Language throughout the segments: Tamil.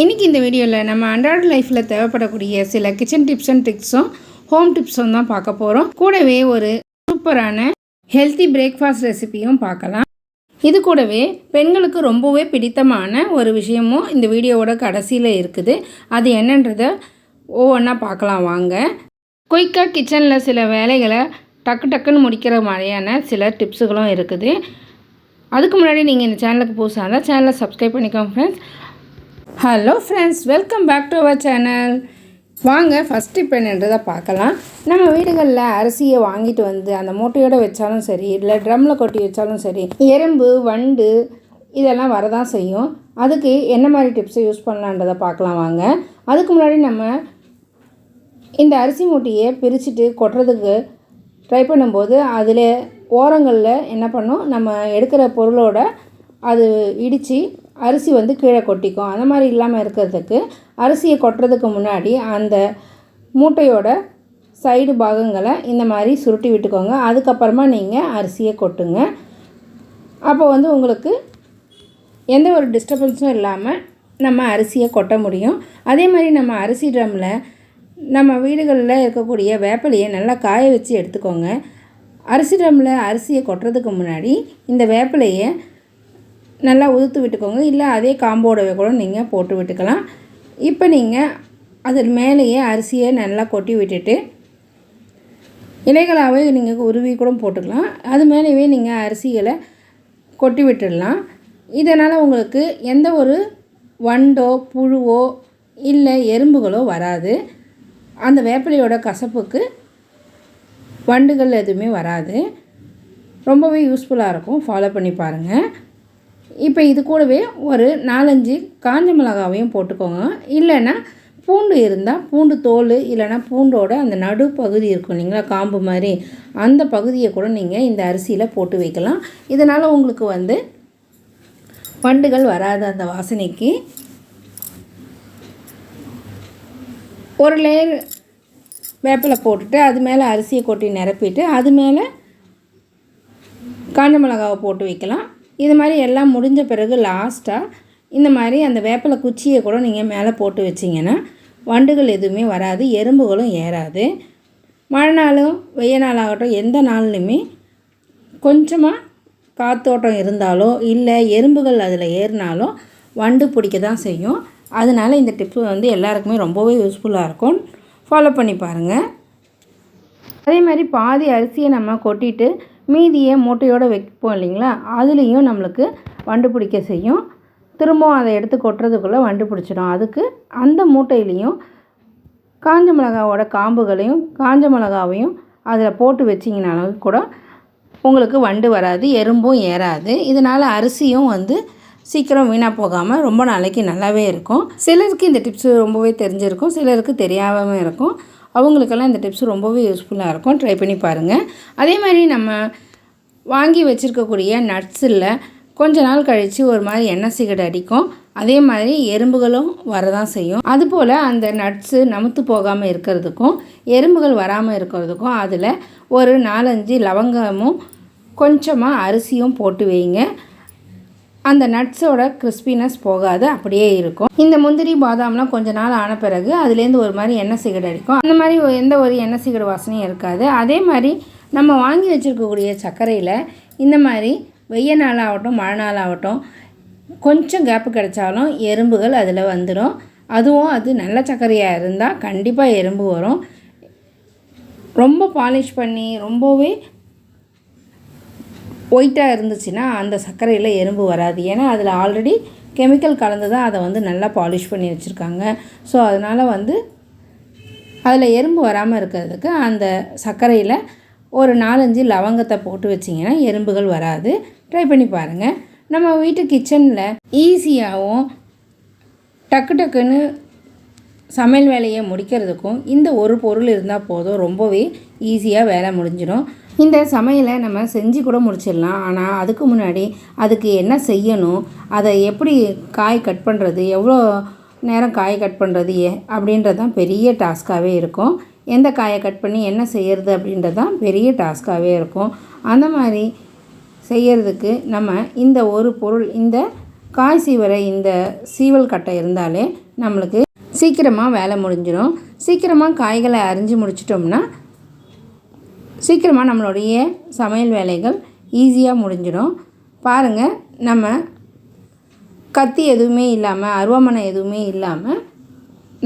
இன்றைக்கி இந்த வீடியோவில் நம்ம அன்றாட லைஃப்பில் தேவைப்படக்கூடிய சில கிச்சன் டிப்ஸ் அண்ட் ட்ரிக்ஸும் ஹோம் டிப்ஸும் தான் பார்க்க போகிறோம் கூடவே ஒரு சூப்பரான ஹெல்த்தி பிரேக்ஃபாஸ்ட் ரெசிபியும் பார்க்கலாம். இது கூடவே பெண்களுக்கு ரொம்பவே பிடித்தமான ஒரு விஷயமும் இந்த வீடியோவோட கடைசியில் இருக்குது. அது என்னன்றதை ஒவ்வொன்றா பார்க்கலாம் வாங்க. குயிக்காக கிச்சனில் சில வேலைகளை டக்கு டக்குன்னு முடிக்கிற மாதிரியான சில டிப்ஸுகளும் இருக்குது. அதுக்கு முன்னாடி நீங்கள் இந்த சேனலுக்கு புதுசாக இருந்தால் சேனலை சப்ஸ்கிரைப் பண்ணிக்கோங்க friends hello friends welcome back to our channel வாங்க ஃபஸ்ட் இப்போ என்னன்றதை பார்க்கலாம். நம்ம வீடுகளில் அரிசியை வாங்கிட்டு வந்து அந்த மூட்டையோடு வச்சாலும் சரி இல்லை ட்ரம்மில் கொட்டி வச்சாலும் சரி எறும்பு வண்டு இதெல்லாம் வரதான் செய்யும். அதுக்கு என்ன மாதிரி டிப்ஸை யூஸ் பண்ணலான்றதை பார்க்கலாம் வாங்க. அதுக்கு முன்னாடி நம்ம இந்த அரிசி மூட்டையை பிரிச்சுட்டு கொட்டுறதுக்கு ட்ரை பண்ணும்போது அதில் ஓரங்களில் என்ன பண்ணும்? நம்ம எடுக்கிற பொருளோட அது இடித்து அரிசி வந்து கீழே கொட்டிக்கும். அந்த மாதிரி இல்லாமல் இருக்கிறதுக்கு அரிசியை கொட்டுறதுக்கு முன்னாடி அந்த மூட்டையோட சைடு பாகங்களை இந்த மாதிரி சுருட்டி விட்டுக்கோங்க. அதுக்கப்புறமா நீங்கள் அரிசியை கொட்டுங்க. அப்போ வந்து உங்களுக்கு எந்த ஒரு டிஸ்டர்பன்ஸும் இல்லாமல் நம்ம அரிசியை கொட்ட முடியும். அதே மாதிரி நம்ம அரிசி ட்ரம்மில் நம்ம வீடுகளில் இருக்கக்கூடிய வேப்பிலையை நல்லா காய வச்சு எடுத்துக்கோங்க. அரிசி ட்ரம்மில் அரிசியை கொட்டுறதுக்கு முன்னாடி இந்த வேப்பிலையை நல்லா உதுத்து விட்டுக்கோங்க. இல்லை அதே காம்போடவே கூட நீங்கள் போட்டு விட்டுக்கலாம். இப்போ நீங்கள் அது மேலேயே அரிசியை நல்லா கொட்டி விட்டுட்டு இலைகளாகவே நீங்கள் உருவி கூட போட்டுக்கலாம். அது மேலேயே நீங்கள் அரிசிகளை கொட்டி விட்டுடலாம். இதனால் உங்களுக்கு எந்த ஒரு வண்டோ புழுவோ இல்லை எறும்புகளோ வராது. அந்த வேப்பிலையோட கசப்புக்கு வண்டுகள் எதுவுமே வராது. ரொம்பவே யூஸ்ஃபுல்லாக இருக்கும். ஃபாலோ பண்ணி பாருங்கள் இப்போ இது கூடவே ஒரு நாலஞ்சு காஞ்ச மிளகாவையும் போட்டுக்கோங்க. இல்லைன்னா பூண்டு இருந்தால் பூண்டு தோல் இல்லைன்னா பூண்டோட அந்த நடு பகுதி இருக்கும் இல்லைங்களா காம்பு மாதிரி. அந்த பகுதியை கூட நீங்கள் இந்த அரிசியில் போட்டு வைக்கலாம். இதனால் உங்களுக்கு வந்து பண்டுகள் வராது அந்த வாசனைக்கு. ஒரு லேயர் வேப்பிலை போட்டுட்டு அது மேலே அரிசியை கொட்டி நிரப்பிட்டு அது மேலே காஞ்ச மிளகாவை போட்டு வைக்கலாம். இது மாதிரி எல்லாம் முடிஞ்ச பிறகு லாஸ்ட்டாக இந்த மாதிரி அந்த வேப்பிலை குச்சியை கூட நீங்கள் மேலே போட்டு வச்சிங்கன்னா வண்டுகள் எதுவுமே வராது எறும்புகளும் ஏறாது. மழை நாளும் வெய்ய நாளாகட்டும் எந்த நாள்லையுமே கொஞ்சமாக காத்தோட்டம் இருந்தாலோ இல்லை எறும்புகள் அதில் ஏறினாலும் வண்டு பிடிக்க தான் செய்யும். அதனால் இந்த டிப்பு வந்து எல்லாருக்குமே ரொம்பவே யூஸ்ஃபுல்லாக இருக்கும். ஃபாலோ பண்ணி பாருங்கள் அதே மாதிரி பாதி அரிசியை நம்ம கொட்டிட்டு மீதியை மூட்டையோடு வைப்போம் இல்லைங்களா? அதுலேயும் நம்மளுக்கு வண்டு பிடிக்க செய்யும். திரும்பவும் அதை எடுத்து கொட்டுறதுக்குள்ளே வண்டு பிடிச்சிடும். அதுக்கு அந்த மூட்டையிலையும் காஞ்ச மிளகாவோட காம்புகளையும் காஞ்ச மிளகாவையும் அதில் போட்டு வச்சிங்கனாலும் கூட உங்களுக்கு வண்டு வராது எறும்பும் ஏறாது. இதனால் அரிசியும் வந்து சீக்கிரம் வீணாக போகாமல் ரொம்ப நாளைக்கு நல்லாவே இருக்கும். சிலருக்கு இந்த டிப்ஸ் ரொம்பவே தெரிஞ்சிருக்கும். சிலருக்கு தெரியாமல் இருக்கும். அவங்களுக்கெல்லாம் இந்த டிப்ஸ் ரொம்பவே யூஸ்ஃபுல்லாக இருக்கும். ட்ரை பண்ணி பாருங்கள் அதே மாதிரி நம்ம வாங்கி வச்சுருக்கக்கூடிய நட்ஸில் கொஞ்ச நாள் கழித்து ஒரு மாதிரி எண்ணெய் சிகடு அடிக்கும். அதே மாதிரி எறும்புகளும் வரதான் செய்யும். அதுபோல் அந்த நட்ஸு நமுத்து போகாமல் இருக்கிறதுக்கும் எறும்புகள் வராமல் இருக்கிறதுக்கும் அதில் ஒரு நாலஞ்சு லவங்கமும் கொஞ்சமாக அரிசியும் போட்டு வைங்க. அந்த நட்ஸோட கிறிஸ்பினஸ் போகாது அப்படியே இருக்கும். இந்த முந்திரி பாதாம்லாம் கொஞ்ச நாள் ஆன பிறகு அதுலேருந்து ஒரு மாதிரி எண்ணெய் சிகடு அடிக்கும். அந்த மாதிரி எந்த ஒரு எண்ணெய் சிகடு வாசனையும் இருக்காது. அதே மாதிரி நம்ம வாங்கி வச்சுருக்கக்கூடிய சர்க்கரையில் இந்த மாதிரி வெய்ய நாளாகட்டும் மழை நாளாகட்டும் கொஞ்சம் கேப்பு கிடைச்சாலும் எறும்புகள் அதில் வந்துடும் அதுவும் அது நல்ல சர்க்கரையாக இருந்தால் கண்டிப்பாக எறும்பு வரும். ரொம்ப பாலிஷ் பண்ணி ரொம்பவே ஒயிட்டாக இருந்துச்சுன்னா அந்த சர்க்கரையில் எறும்பு வராது. ஏன்னா அதில் ஆல்ரெடி கெமிக்கல் கலந்து தான் அதை வந்து நல்லா பாலிஷ் பண்ணி வச்சுருக்காங்க. ஸோ அதனால் வந்து அதில் எறும்பு வராமல் இருக்கிறதுக்கு அந்த சர்க்கரையில் ஒரு நாலஞ்சு லவங்கத்தை போட்டு வச்சிங்கன்னா எறும்புகள் வராது. ட்ரை பண்ணி பாருங்கள் நம்ம வீட்டு கிச்சனில் ஈஸியாகவும் டக்கு டக்குன்னு சமையல் வேலையை முடிக்கிறதுக்கும் இந்த ஒரு பொருள் இருந்தால் போதும். ரொம்பவே ஈஸியாக வேலை முடிஞ்சிடும். இந்த சமையலை நம்ம செஞ்சு கூட முடிச்சிடலாம். ஆனால் அதுக்கு முன்னாடி அதுக்கு என்ன செய்யணும்? அதை எப்படி காய் கட் பண்ணுறது எவ்வளோ நேரம் காய் கட் பண்ணுறது அப்படின்றது தான் பெரிய டாஸ்க்காகவே இருக்கும். எந்த காயை கட் பண்ணி என்ன செய்கிறது அப்படின்றது தான் பெரிய டாஸ்க்காகவே இருக்கும். அந்த மாதிரி செய்கிறதுக்கு நம்ம இந்த ஒரு பொருள் இந்த காய் சீவரை இந்த சீவல் கட்டை இருந்தாலே நம்மளுக்கு சீக்கிரமாக வேலை முடிஞ்சிடும். சீக்கிரமாக காய்களை அரிஞ்சு முடிச்சிட்டோம்னா சீக்கிரமாக நம்மளுடைய சமையல் வேலைகள் ஈஸியாக முடிஞ்சிடும். பாருங்கள் நம்ம கத்தி எதுவுமே இல்லாமல் அருவாமனை எதுவுமே இல்லாமல்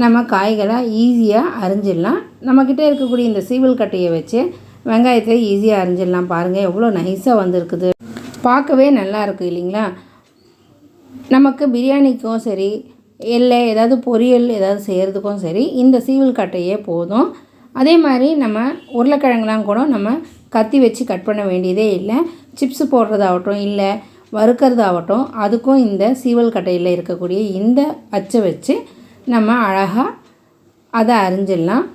நம்ம காய்களை ஈஸியாக அரிஞ்சிடலாம். நம்மக்கிட்ட இருக்கக்கூடிய இந்த சீவல் கட்டையை வச்சு வெங்காயத்தை ஈஸியாக அரிஞ்சிடலாம் பாருங்கள் எவ்வளோ நைஸாக வந்திருக்குது. பார்க்கவே நல்லா இல்லைங்களா? நமக்கு பிரியாணிக்கும் சரி இல்லை ஏதாவது பொரியல் ஏதாவது செய்கிறதுக்கும் சரி இந்த சீவல் கட்டையே போதும். அதே மாதிரி நம்ம உருளைக்கிழங்குலாம் கூட நம்ம கத்தி வச்சு கட் பண்ண வேண்டியதே இல்லை. சிப்ஸ் போடுறதாகட்டும் இல்லை வறுக்கிறதாகட்டும் அதுக்கும் இந்த சீவல் கட்டையில் இருக்கக்கூடிய இந்த அச்சை வச்சு நம்ம அழகாக அதை அரிஞ்சிடலாம்.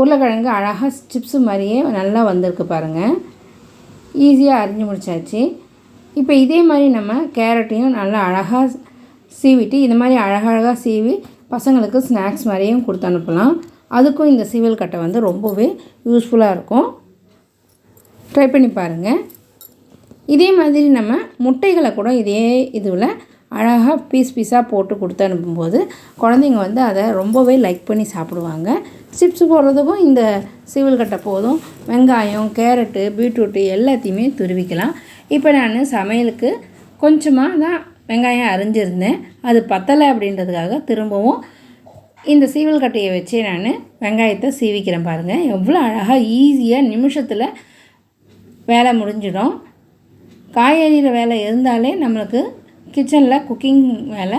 உருளைக்கிழங்கு அழகாக சிப்ஸு மாதிரியே நல்லா வந்திருக்கு பாருங்கள் ஈஸியாக அரிஞ்சு முடிச்சாச்சு. இப்போ இதே மாதிரி நம்ம கேரட்டையும் நல்லா அழகாக சீவிட்டு இந்த மாதிரி அழகழகாக சீவி பசங்களுக்கு ஸ்நாக்ஸ் மாதிரியும் கொடுத்து அனுப்பலாம். அதுக்கும் இந்த சீவல் கட்டை வந்து ரொம்பவே யூஸ்ஃபுல்லாக இருக்கும். ட்ரை பண்ணி பாருங்கள் இதே மாதிரி நம்ம முட்டைகளை கூட இதே இதுவில் அழகாக பீஸ் பீஸாக போட்டு கொடுத்து அனுப்பும்போது குழந்தைங்க வந்து அதை ரொம்பவே லைக் பண்ணி சாப்பிடுவாங்க. சிப்ஸ் போடுறதுக்கும் இந்த சீவல் கட்டை போதும். வெங்காயம் கேரட்டு பீட்ரூட்டு எல்லாத்தையுமே துருவிக்கலாம். இப்போ நான் சமையலுக்கு கொஞ்சமாக தான் வெங்காயம் அரிஞ்சிருந்தேன். அது பத்தலை அப்படின்றதுக்காக திரும்பவும் இந்த சீவல் கட்டையை வச்சு நான் வெங்காயத்தை சீவிக்கிறேன் பாருங்கள் எவ்வளோ அழகாக ஈஸியாக நிமிஷத்தில் வேலை முடிஞ்சிடும். காய்கறிகிற வேலை இருந்தாலே நம்மளுக்கு கிச்சனில் குக்கிங் வேலை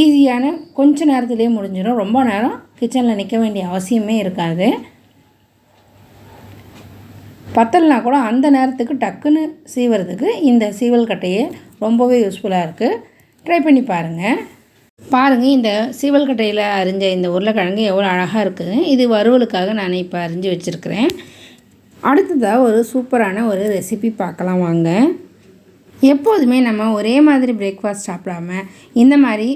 ஈஸியான கொஞ்ச நேரத்துலேயே முடிஞ்சிடும். ரொம்ப நேரம் கிச்சனில் நிற்க வேண்டிய அவசியமே இருக்காது. பத்தலைனா கூட அந்த நேரத்துக்கு டக்குன்னு சீவறதுக்கு இந்த சீவல் கட்டையே ரொம்பவே யூஸ்ஃபுல்லாக இருக்குது ட்ரை பண்ணி பாருங்கள் பாருங்கள் இந்த சீவல்கட்டையில் அரிஞ்ச இந்த உருளைக்கிழங்கு எவ்வளோ அழகாக இருக்குது இது வறுவலுக்காக நான் இப்போ அரிஞ்சு வச்சுருக்கிறேன். அடுத்ததாக ஒரு சூப்பரான ஒரு ரெசிபி பார்க்கலாம் வாங்க. எப்போதுமே நம்ம ஒரே மாதிரி பிரேக்ஃபாஸ்ட் சாப்பிடாம இந்த மாதிரி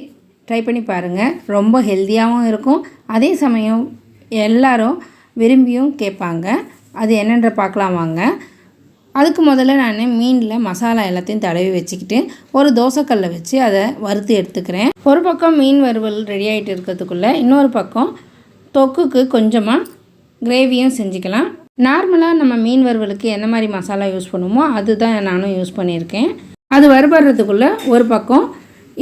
ட்ரை பண்ணி பாருங்கள் ரொம்ப ஹெல்த்தியாகவும் இருக்கும். அதே சமயம் எல்லாரும் விரும்பியும் கேட்பாங்க. அது என்னென்ற பார்க்கலாம் வாங்க. அதுக்கு முதல்ல நான் மீனில் மசாலா எல்லாத்தையும் தடவி வச்சுக்கிட்டு ஒரு தோசைக்கல்லை வச்சு அதை வறுத்து எடுத்துக்கிறேன். ஒரு பக்கம் மீன் வறுவல் ரெடி ஆகிட்டு இருக்கிறதுக்குள்ளே இன்னொரு பக்கம் தொக்குக்கு கொஞ்சமாக கிரேவியும் செஞ்சுக்கலாம். நார்மலாக நம்ம மீன் வறுவலுக்கு எந்த மாதிரி மசாலா யூஸ் பண்ணுவோமோ அதுதான் நானும் யூஸ் பண்ணியிருக்கேன். அது வறுபடுறதுக்குள்ளே ஒரு பக்கம்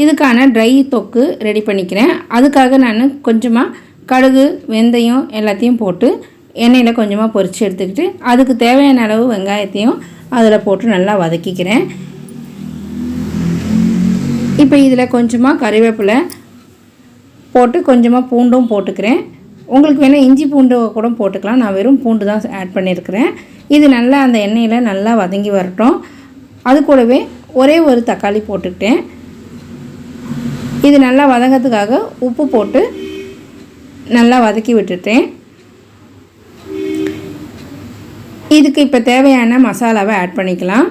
இதுக்கான ட்ரை தொக்கு ரெடி பண்ணிக்கிறேன். அதுக்காக நான் கொஞ்சமாக கடுகு வெந்தயம் எல்லாத்தையும் போட்டு எண்ணெயில் கொஞ்சமாக பொரித்து எடுத்துக்கிட்டு அதுக்கு தேவையான அளவு வெங்காயத்தையும் அதில் போட்டு நல்லா வதக்கிக்கிறேன். இப்போ இதில் கொஞ்சமாக கறிவேப்பிலை போட்டு கொஞ்சமாக பூண்டும் போட்டுக்கிறேன். உங்களுக்கு வேணால் இஞ்சி பூண்டு கூட போட்டுக்கலாம். நான் வெறும் பூண்டு தான் ஆட் பண்ணியிருக்கிறேன். இது நல்லா அந்த எண்ணெயில் நல்லா வதங்கி வரட்டும். அது கூடவே ஒரே ஒரு தக்காளி போட்டுக்கிட்டேன். இது நல்லா வதங்கிறதுக்காக உப்பு போட்டு நல்லா வதக்கி விட்டுட்டேன். இதுக்கு இப்போ தேவையான மசாலாவை ஆட் பண்ணிக்கலாம்.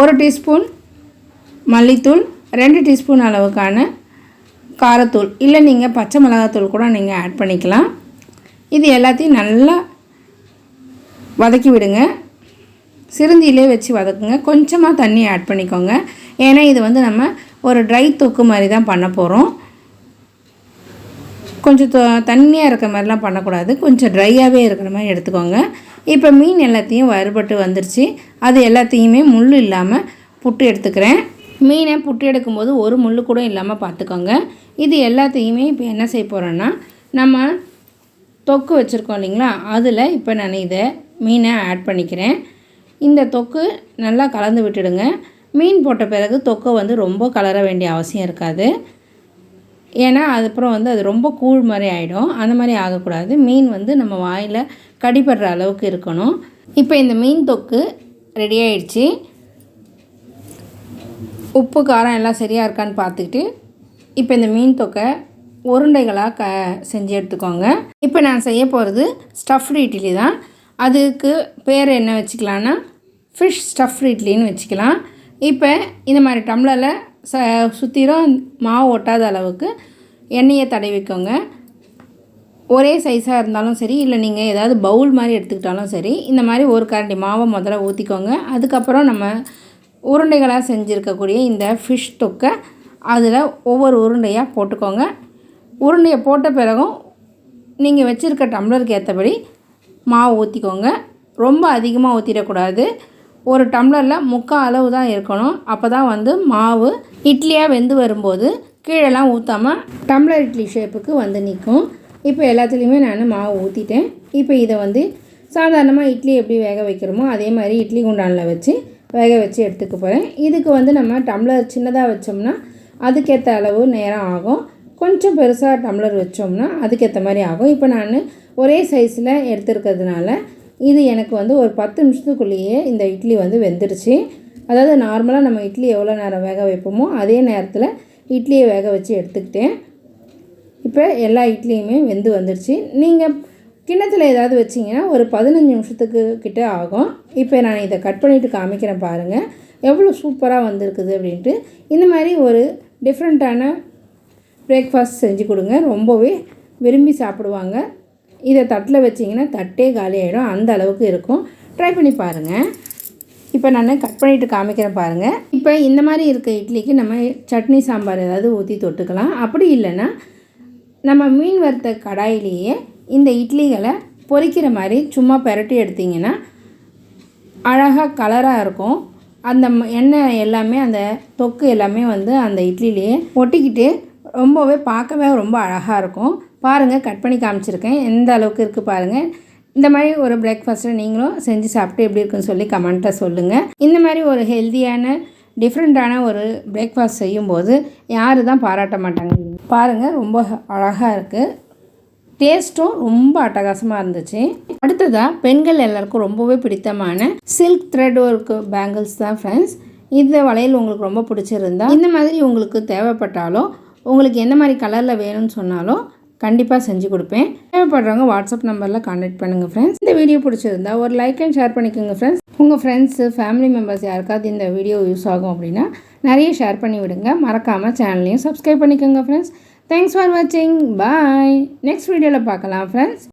ஒரு டீஸ்பூன் மல்லித்தூள் ரெண்டு டீஸ்பூன் அளவுக்கான காரத்தூள் இல்லை நீங்கள் பச்சை மிளகாத்தூள் கூட நீங்கள் ஆட் பண்ணிக்கலாம். இது எல்லாத்தையும் நல்லா வதக்கி விடுங்க. சிறுந்தியிலே வச்சு வதக்குங்க. கொஞ்சமாக தண்ணி ஆட் பண்ணிக்கோங்க. ஏன்னா இது வந்து நம்ம ஒரு ட்ரை தொக்கு மாதிரி தான் பண்ண போகிறோம் கொஞ்சம் தண்ணியாக இருக்கிற மாதிரிலாம் பண்ணக்கூடாது. கொஞ்சம் ட்ரையாகவே இருக்கிற மாதிரி எடுத்துக்கோங்க. இப்போ மீன் எல்லாத்தையும் வறுபட்டு வந்துருச்சு. அது எல்லாத்தையுமே முள் இல்லாமல் புட்டு எடுத்துக்கிறேன். மீனை புட்டு எடுக்கும்போது ஒரு முள் கூட இல்லாமல் பார்த்துக்கோங்க. இது எல்லாத்தையுமே இப்போ என்ன செய்ய போகிறோன்னா நம்ம தொக்கு வச்சுருக்கோம் இல்லைங்களா? அதில் இப்போ நான் இதை மீனை ஆட் பண்ணிக்கிறேன். இந்த தொக்கு நல்லா கலந்து விட்டுடுங்க. மீன் போட்ட பிறகு தொக்கை வந்து ரொம்ப கலர வேண்டிய அவசியம் இருக்காது. ஏன்னா அதுக்கப்புறம் வந்து அது ரொம்ப கூழ் மாதிரி ஆகிடும் அந்த மாதிரி ஆகக்கூடாது. மீன் வந்து நம்ம வாயில் கடிபடுற அளவுக்கு இருக்கணும். இப்போ இந்த மீன் தொக்கு ரெடி ஆயிடுச்சு. உப்பு காரம் எல்லாம் சரியாக இருக்கான்னு பார்த்துக்கிட்டு இப்போ இந்த மீன் தொக்கை உருண்டைகளாக க செஞ்சு எடுத்துக்கோங்க. இப்போ நான் செய்ய போகிறது ஸ்டஃப்டு இட்லி தான். அதுக்கு பேர் என்ன வச்சுக்கலான்னா ஃபிஷ் ஸ்டஃப்டு இட்லின்னு வச்சுக்கலாம். இப்போ இந்த மாதிரி டம்ளரில் ச சுற்றிலும் மாவு ஒட்டாத அளவுக்கு எண்ணெயை தடவிக்கோங்க. ஒரே சைஸாக இருந்தாலும் சரி இல்லை நீங்கள் ஏதாவது பவுல் மாதிரி எடுத்துக்கிட்டாலும் சரி இந்த மாதிரி ஒரு கரண்டி மாவை முதல்ல ஊற்றிக்கோங்க அதுக்கப்புறம் நம்ம உருண்டைகளாக செஞ்சுருக்கக்கூடிய இந்த ஃபிஷ் தொக்கை அதில் ஒவ்வொரு உருண்டையாக போட்டுக்கோங்க. உருண்டையை போட்ட பிறகும் நீங்கள் வச்சுருக்க டம்ளருக்கு ஏற்றபடி மாவு ஊற்றிக்கோங்க ரொம்ப அதிகமாக ஊற்றிடக்கூடாது ஒரு டம்ளரில் முக்கால் அளவு தான் இருக்கணும். அப்போ தான் வந்து மாவு இட்லியாக வெந்து வரும்போது கீழெல்லாம் ஊற்றாமல் டம்ளர் இட்லி ஷேப்புக்கு வந்து நிற்கும். இப்போ எல்லாத்துலேயுமே நான் மாவு ஊற்றிட்டேன் இப்போ இதை வந்து சாதாரணமாக இட்லி எப்படி வேக வைக்கிறோமோ அதே மாதிரி இட்லி குண்டானில் வச்சு வேக வச்சு எடுத்துக்க போகிறேன் இதுக்கு வந்து நம்ம டம்ளர் சின்னதாக வச்சோம்னா அதுக்கேற்ற அளவு நேரம் ஆகும். கொஞ்சம் பெருசாக டம்ளர் வச்சோம்னா அதுக்கேற்ற மாதிரி ஆகும். இப்போ நான் ஒரே சைஸில் எடுத்துருக்கிறதுனால இது எனக்கு வந்து ஒரு பத்து நிமிஷத்துக்குள்ளேயே இந்த இட்லி வந்து வெந்துடுச்சு அதாவது நார்மலாக நம்ம இட்லி எவ்வளோ நேரம் வேக வைப்போமோ அதே நேரத்தில் இட்லியை வேக வச்சு எடுத்துக்கிட்டேன். இப்போ எல்லா இட்லியுமே வெந்து வந்துடுச்சு நீங்கள் கிண்ணத்தில் ஏதாவது வச்சிங்கன்னா ஒரு பதினஞ்சு நிமிஷத்துக்கு கிட்டே ஆகும். இப்போ நான் இதை கட் பண்ணிவிட்டு காமிக்கிறேன் பாருங்கள் எவ்வளோ சூப்பராக வந்திருக்குது அப்படின்ட்டு. இந்த மாதிரி ஒரு டிஃப்ரெண்ட்டான பிரேக்ஃபாஸ்ட் செஞ்சு கொடுங்க. ரொம்பவே விரும்பி சாப்பிடுவாங்க. இதை தட்டில் வச்சிங்கன்னா தட்டே காலி ஆகிடும் அந்த அளவுக்கு இருக்கும். ட்ரை பண்ணி பாருங்கள் இப்போ நான் கட் பண்ணிவிட்டு காமிக்கிறேன் பாருங்கள் இப்போ இந்த மாதிரி இருக்க இட்லிக்கு நம்ம சட்னி சாம்பார் ஏதாவது ஊற்றி தொட்டுக்கலாம். அப்படி இல்லைன்னா நம்ம மீன் வறுத்த கடாயிலேயே இந்த இட்லிகளை பொரிக்கிற மாதிரி சும்மா பெரட்டி எடுத்திங்கன்னா அழகாக கலராக இருக்கும். அந்த ம- எண்ணெய் எல்லாமே அந்த தொக்கு எல்லாமே வந்து அந்த இட்லிலேயே ஒட்டிக்கிட்டு ரொம்பவே பார்க்கவே ரொம்ப அழகாக இருக்கும். பாருங்கள் கட் பண்ணி காமிச்சிருக்கேன். எந்த அளவுக்கு இருக்குது பாருங்கள் இந்த மாதிரி ஒரு பிரேக்ஃபாஸ்ட்டை நீங்களும் செஞ்சு சாப்பிட்டு எப்படி இருக்குன்னு சொல்லி கமெண்ட்டை சொல்லுங்கள் இந்த மாதிரி ஒரு ஹெல்த்தியான டிஃப்ரெண்ட்டான ஒரு பிரேக்ஃபாஸ்ட் செய்யும்போது யாரு தான் பாராட்ட மாட்டாங்க? பாருங்கள் ரொம்ப அழகாக இருக்குது டேஸ்ட்டும் ரொம்ப அட்டகாசமாக இருந்துச்சு. அடுத்ததாக பெண்கள் எல்லாருக்கும் ரொம்பவே பிடித்தமான சில்க் த்ரெட் ஒர்க் பேங்கிள்ஸ் தான் ஃப்ரெண்ட்ஸ் இந்த வளையல் உங்களுக்கு ரொம்ப பிடிச்சிருந்தா இந்த மாதிரி உங்களுக்கு தேவைப்பட்டாலும் உங்களுக்கு எந்த மாதிரி கலரில் வேணும்னு சொன்னாலும் கண்டிப்பாக செஞ்சு கொடுப்பேன். தேவைப்படுறவங்க வாட்ஸ்அப் நம்பரில் கான்டாக்ட் பண்ணுங்கள் ஃப்ரெண்ட்ஸ் இந்த வீடியோ பிடிச்சிருந்தா ஒரு லைக் அண்ட் ஷேர் பண்ணிக்கோங்க ஃப்ரெண்ட்ஸ் உங்கள் ஃப்ரெண்ட்ஸு ஃபேமிலி மெம்பர்ஸ் யாருக்காவது இந்த வீடியோ யூஸ் ஆகும் அப்படின்னா நிறைய ஷேர் பண்ணி விடுங்க. மறக்காமல் சேனலையும் சப்ஸ்கிரைப் பண்ணிக்கோங்க ஃப்ரெண்ட்ஸ் தேங்க்ஸ் ஃபார் வாட்சிங் பாய் நெக்ஸ்ட் வீடியோவில் பார்க்கலாம் ஃப்ரெண்ட்ஸ்